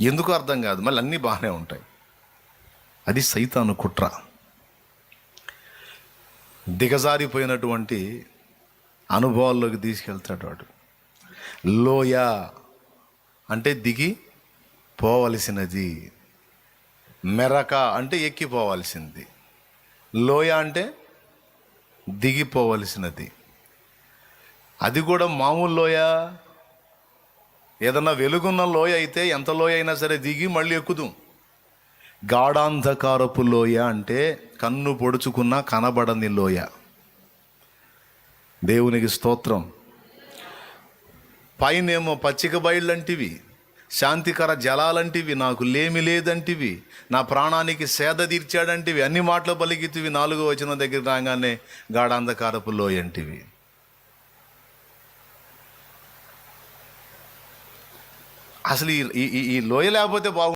ఎందుకు అర్థం కాదు. మళ్ళీ అన్నీ బాగానే ఉంటాయి. అది సైతాను కుట్ర. దిగజారిపోయినటువంటి అనుభవాల్లోకి తీసుకెళ్తాడు వాడు. లోయ అంటే దిగి పోవలసినది. మెరక అంటే ఎక్కిపోవాల్సింది లోయ అంటే దిగిపోవలసినది. అది కూడా మామూలు లోయ. ఏదన్నా వెలుగున్న లోయ అయితే ఎంత లోయ అయినా సరే దిగి మళ్ళీ ఎక్కుదాం. గాఢాంధకారపు లోయ అంటే కన్ను పొడుచుకున్న కనబడని లోయ. దేవునికి స్తోత్రం. పైనేమో పచ్చిక బయళ్ళంటివి శాంతికర జలాలంటివి నాకు లేమి లేదంటివి నా ప్రాణానికి సేద తీర్చాడంటివి అన్ని మాటలు పలికితివి నాలుగో వచ్చిన దగ్గర రాగానే గాఢాంధకారపు లోయంటివి అసలు ఈ ఈ- లోయ లేకపోతే బాగు